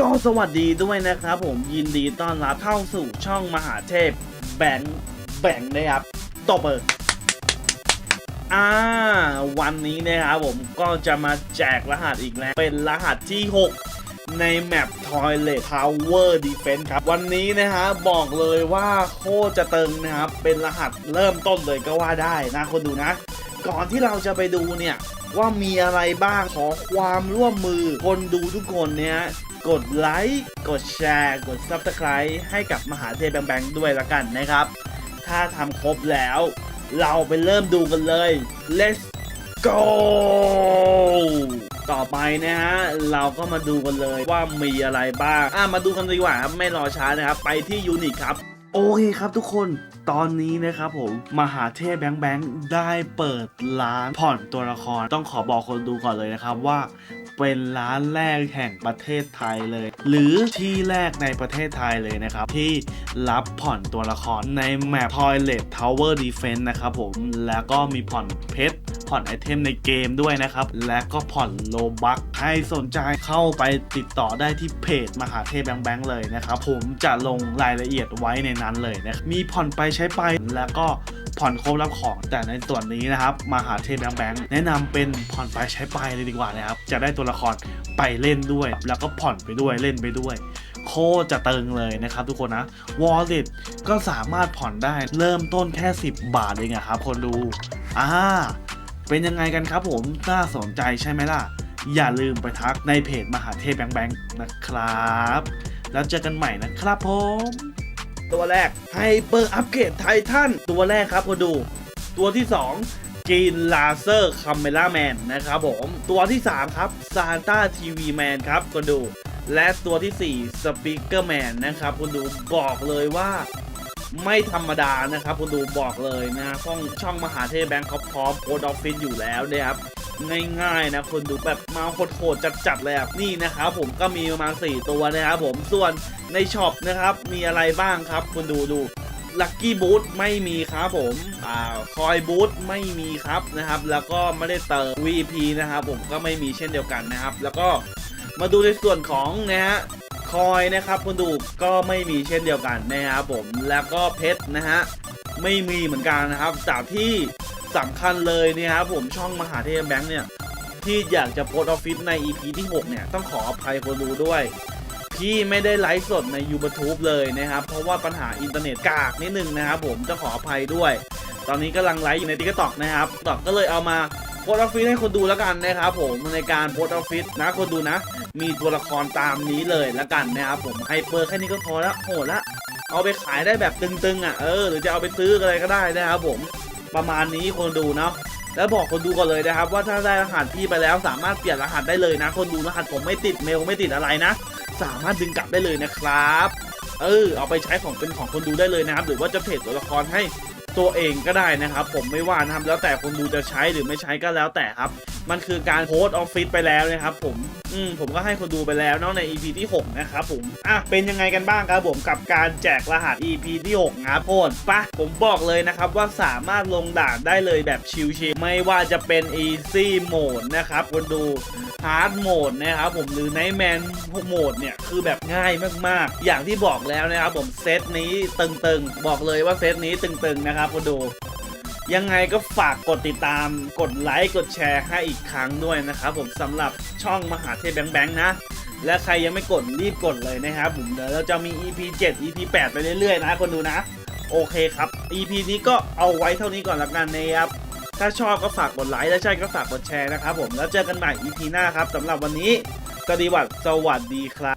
ก็สวัสดีด้วยนะครับผมยินดีต้อนรับเข้าสู่ช่องมหาเทพแบงค์แบงค์นะครับตบเปิดอ่าวันนี้นะครับผมก็จะมาแจกรหัสอีกแล้ว เป็นรหัสที่ 6 ในแมป Toilet Tower Defense ครับ วันนี้นะฮะบอกเลยว่าโคตรจะตึงนะครับ เป็นรหัสเริ่มต้นเลยก็ว่าได้นะคนดูนะ ก่อนที่เราจะไปดูเนี่ย ว่ามีอะไรบ้างขอความร่วมมือคนดูทุกคนเนี่ย กดไลค์ กดแชร์ กด Subscribe ให้กับมหาเทพแบงแบงด้วยละกันนะครับ ถ้าทำครบแล้ว เราไปเริ่มดูกันเลย let's go ต่อไปนะฮะ เราก็มาดูกันเลยว่ามีอะไรบ้าง อะ มาดูกันดีกว่าครับ ไม่รอช้านะครับ ไปที่ยูนิคครับ โอเคครับทุกคนตอนนี้นะครับผม มหาเทพแบงค์แบงค์ได้เปิดร้านผ่อนตัวละคร ต้องขอบอกคนดูก่อนเลยนะครับว่า เป็นร้านแรกแห่งประเทศไทยเลย หรือที่แรกในประเทศไทยเลยนะครับ ที่รับผ่อนตัวละครในแมป Toilet Tower Defense นะครับผม แล้วก็มีผ่อนเพชรผ่อนไอเทมในเกมด้วยนะครับ และก็ผ่อนโลบักให้สนใจเข้าไปติดต่อได้ที่เพจมหาเทพแบงแบงเลยนะครับ ผมจะลงรายละเอียดไว้ในนั้นเลยนะมีผ่อนไปใช้ไปแล้วก็ ผ่อนครบรับของ แต่ในส่วนนี้นะครับมหาเทพแบงค์แบงแนะนำเป็นผ่อนไปใช้ไปเลยดีกว่านะครับ จะได้ตัวละครไปเล่นด้วย แล้วก็ผ่อนไปด้วยเล่นไปด้วย โคจะเติงเลยนะครับทุกคนนะ Wallet ก็สามารถผ่อนได้เริ่มต้นแค่ 10 บาทเองอะครับคนดูอ่าเป็นยังไงกันครับผมน่าสนใจใช่ไหมล่ะ อย่าลืมไปทักในเพจมหาเทพแบงค์นะครับ แล้วเจอกันใหม่นะครับผม ตัวแรกไฮเปอร์อัปเกรดไททันตัวแรกครับคนดู ตัวที่ 2จีนลาเซอร์คัมเมล่าแมนนะครับผมตัวที่ 3 ครับซานต้าทีวีแมนครับคนดู และตัวที่4สปีกเกอร์แมนนะครับคุณดูบอกเลยว่า ไม่ธรรมดานะครับคุณดูบอกเลยนะช่องช่องมหาเทพแบงค์เขาพร้อมโพสต์ออฟฟิศอยู่แล้วนะครับง่ายๆนะคนดูแบบมาโหดๆจัดๆเลยครับนี่นะครับผมก็มีประมาณ 4 ตัวนะครับผมส่วนในช็อปนะครับมีอะไรบ้างครับคุณดูดูลัคกี้บูทไม่มีครับผมอ่าคอยบูทไม่มีครับนะครับ แล้วก็ไม่ได้เติม VP นะครับผมก็ไม่มีเช่นเดียวกันนะครับ แล้วก็มาดูในส่วนของนะฮะ คอยนะครับคุณดูก็ไม่มีเช่นเดียวกันนะครับผมแล้วก็เพชรนะฮะไม่มีเหมือนกันนะครับจากที่สำคัญเลยเนี่ยครับผมช่องมหาเทพแบงค์เนี่ยที่อยากจะโพสต์ออฟฟิศใน EP ที่ 6 เนี่ย ต้องขออภัยคนดูด้วยพี่ไม่ได้ไลฟ์สดใน YouTube เลยนะครับ เพราะว่าปัญหาอินเทอร์เน็ตกากนิดนึงนะครับผมจะขออภัยด้วย ตอนนี้กำลังไลฟ์อยู่ใน t ิ k t o k นะครับตอกก็เลยเอามา โพสต์ออฟฟิศให้คนดูแล้วกันนะครับผมในการโพสต์ออฟฟิศนะคนดูนะ มีตัวละครตามนี้เลยแล้วกันนะครับผมไฮเปอร์แค่นี้ก็พอล้วโหดละเอาไปขายได้แบบตึงๆอะเออหรือจะเอาไปซื้ออะไรก็ได้นะครับผมประมาณนี้คนดูเนาะแล้วบอกคนดูก่อนเลยนะครับ ว่าถ้าได้รหัสพี่ไปแล้วสามารถเปลี่ยนรหัสได้เลยนะ คนดูรหัสผมไม่ติดเมลไม่ติดอะไรนะ สามารถดึงกลับได้เลยนะครับ เออเอาไปใช้ของเป็นของคนดูได้เลยนะครับ หรือว่าจะเพจตัวละครให้ ตัวเองก็ได้นะครับ ผมไม่ว่านะครับแล้วแต่คนดูจะใช้หรือไม่ใช้ก็แล้วแต่ครับ มันคือการโพสออฟฟิศไปแล้วนะครับผมอืมผมก็ให้คนดูไปแล้วเนาะใน EP ที่ 6 นะครับผมอะเป็นยังไงกันบ้างครับผมกับการแจกรหัส EP ที่6นะโพนปะผมบอกเลยนะครับว่าสามารถลงด่านได้เลยแบบชิลๆไม่ว่าจะเป็น Easy Mode นะครับคนดู Hard Mode นะครับผมหรือ Nightman Mode เนี่ยคือแบบง่ายมากๆ อย่างที่บอกแล้วนะครับผมเซตนี้ตึงๆ บอกเลยว่าเซตนี้ตึงๆนะครับคนดู ยังไงก็ฝากกดติดตาม กดไลค์ กดแชร์ให้อีกครั้งด้วยนะครับผมสำหรับช่องมหาเทพแบงแบงนะ และใครยังไม่กดรีบกดเลยนะครับผมเดี๋ยวเราจะมี EP 7 EP 8 ไปเรื่อยๆนะคนดูนะ โอเคครับ EP นี้ก็เอาไว้เท่านี้ก่อนละกันนะครับ ถ้าชอบก็ฝากกดไลค์ถ้าใช่ก็ฝากกดแชร์นะครับผมแล้วเจอกันใหม่ EP หน้าครับสำหรับวันนี้สวัสดีวันสวัสดีครับ